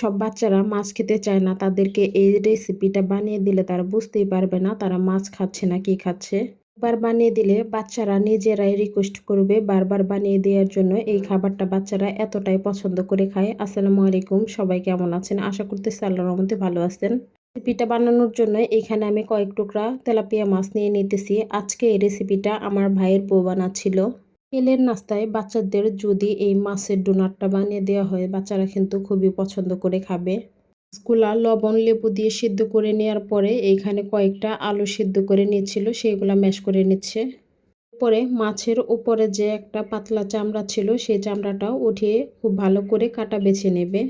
সব বাচ্চারা মাছ খেতে চায় না। তাদেরকে এই রেসিপিটা বানিয়ে দিলে তারা বুঝতেই পারবে না তারা মাছ খাচ্ছে না কি খাচ্ছে। একবার বানিয়ে দিলে বাচ্চারা নিজেরাই রিকোয়েস্ট করবে বারবার বানিয়ে দেওয়ার জন্য। এই খাবারটা বাচ্চারা এতটাই পছন্দ করে খায়। আসসালামু আলাইকুম, সবাই কেমন আছেন? আশা করতেছি আল্লাহর রহমতে ভালো আছেন। রেসিপিটা বানানোর জন্য এখানে আমি কয়েক টুকরা তেলাপিয়া মাছ নিয়ে নিতেছি। আজকে এই রেসিপিটা আমার ভাইয়ের বউ বানাচ্ছিল। তেলের নাস্তায় বাচ্চাদের যদি এই মাছের ডোনারটা বানিয়ে দেওয়া হয়, বাচ্চারা কিন্তু খুবই পছন্দ করে খাবে। মাছগুলা লবণ লেবু দিয়ে সিদ্ধ করে নেওয়ার পরে এইখানে কয়েকটা আলু সিদ্ধ করে নিয়েছিল সেইগুলা ম্যাশ করে নিচ্ছে। পরে মাছের উপরে যে একটা পাতলা চামড়া ছিল, সেই চামড়াটাও উঠিয়ে খুব ভালো করে কাটা বেছে নেবে।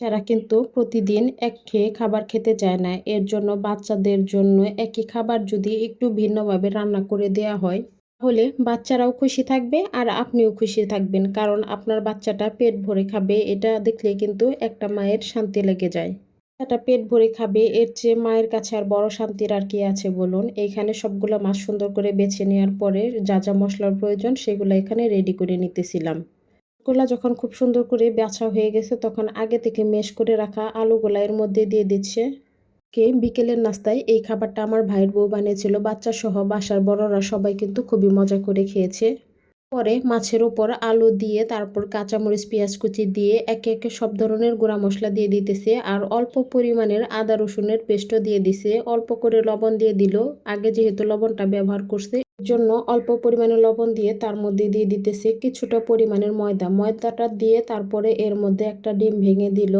তারা কিন্তু প্রতিদিন এক খেয়ে খাবার খেতে চায় না, এর জন্য বাচ্চাদের জন্য একই খাবার যদি একটু ভিন্নভাবে রান্না করে দেওয়া হয়। তাহলে বাচ্চারাও খুশি থাকবে আর আপনিও খুশি থাকবেন, কারণ আপনার বাচ্চাটা পেট ভরে খাবে, এটা দেখলে কিন্তু একটা মায়ের শান্তি লেগে যায়। বাচ্চাটা পেট ভরে খাবে, এর চেয়ে মায়ের কাছে আর বড় শান্তির আর কি আছে বলুন? এইখানে সবগুলো মাছ সুন্দর করে বেছে নেওয়ার পরে যা যা মশলার প্রয়োজন সেগুলো এখানে রেডি করে নিতেছিলাম। গোলা যখন খুব সুন্দর করে বেছা হয়ে গেছে, তখন আগে থেকে মেশ করে রাখা আলুগুলা এর মধ্যে দিয়ে দিচ্ছে। কে বিকেলের নাস্তায় এই খাবারটা আমার ভাইয়ের বউ বানিয়েছিল। বাচ্চা সহ বাসার বড়রা সবাই কিন্তু খুবই মজা করে খেয়েছে। পরে মাছের ওপর আলু দিয়ে, তারপর কাঁচামরিচ, পেঁয়াজ কুচি দিয়ে একে একে সব ধরনের গুঁড়া মশলা দিয়ে দিতেছে আর অল্প পরিমাণের আদা রসুনের পেস্টও দিয়ে দিছে। অল্প করে লবণ দিয়ে দিল। আগে যেহেতু লবণটা ব্যবহার করছে জন্য অল্প পরিমাণে লবণ দিয়ে তার মধ্যে দিয়ে দিতেছে। কিছুটা পরিমাণের ময়দা। ময়দাটা দিয়ে তারপরে এর মধ্যে একটা ডিম ভেঙে দিল।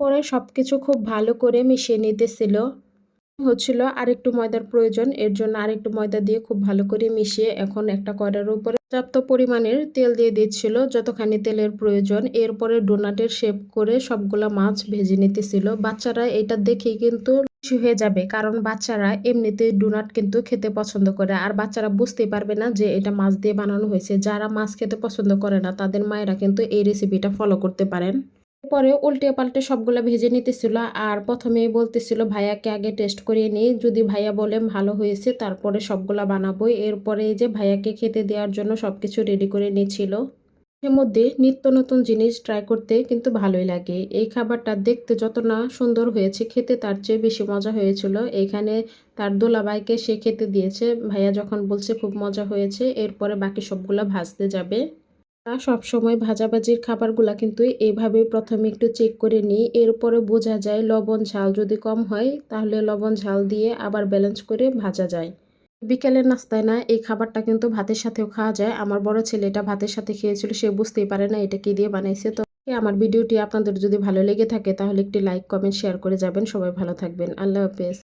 পরে সব কিছু খুব ভালো করে মিশিয়ে নিতেছিল। হচ্ছিল আরেকটু ময়দার প্রয়োজন, এর জন্য আরেকটু ময়দা দিয়ে খুব ভালো করে মিশিয়ে এখন একটা কড়ার উপরে পর্যাপ্ত পরিমাণের তেল দিয়ে দিচ্ছিল, যতখানি তেলের প্রয়োজন। এরপরে ডোনাটের শেপ করে সবগুলা মাছ ভেজে নিতেছিল। বাচ্চারা এটা দেখেই কিন্তু খুশি হয়ে যাবে, কারণ বাচ্চারা এমনিতে ডোনাট কিন্তু খেতে পছন্দ করে। আর বাচ্চারা বুঝতেই পারবে না যে এটা মাছ দিয়ে বানানো হয়েছে। যারা মাছ খেতে পছন্দ করে না, তাদের মায়েরা কিন্তু এই রেসিপিটা ফলো করতে পারেন। পরে উল্টে পাল্টে সবগুলা ভেজে নিতেছিল। আর প্রথমে বলতেছিল, ভাইয়াকে আগে টেস্ট করিয়ে নিই। যদি ভাইয়া বলে ভালো হয়েছে, তারপরে সবগুলা বানাবো। এরপরে যে ভাইয়াকে খেতে দেওয়ার জন্য সব কিছু রেডি করে নিয়েছিল। এর মধ্যে নিত্য নতুন জিনিস ট্রাই করতে কিন্তু ভালোই লাগে। এই খাবারটা দেখতে যত না সুন্দর হয়েছে, খেতে তার চেয়ে বেশি মজা হয়েছিল। এখানে তার দোলা দোলাবাইকে সে খেতে দিয়েছে। ভাইয়া যখন বলছে, খুব মজা হয়েছে। এরপরে বাকি সবগুলা ভাজতে যাবে। সব সময় ভাজাভাজির খাবারগুলা কিন্তু এইভাবে প্রথমে একটু চেক করে নিই। এরপরে বোঝা যায় লবণ, ঝাল যদি কম হয়, তাহলে লবণ, ঝাল দিয়ে আবার ব্যালেন্স করে ভাজা যায়। বিকেলের নাস্তায় না, এই খাবারটা কিন্তু ভাতের সাথেও খাওয়া যায়। আমার বড় ছেলে এটা ভাতের সাথে খেয়েছিল, সে বুঝতেই পারে না এটা কি দিয়ে বানাইছে। তো আমার ভিডিওটি আপনাদের যদি ভালো লেগে থাকে, তাহলে একটি লাইক কমেন্ট শেয়ার করে যাবেন। সবাই ভালো থাকবেন। আল্লাহ হাফেজ।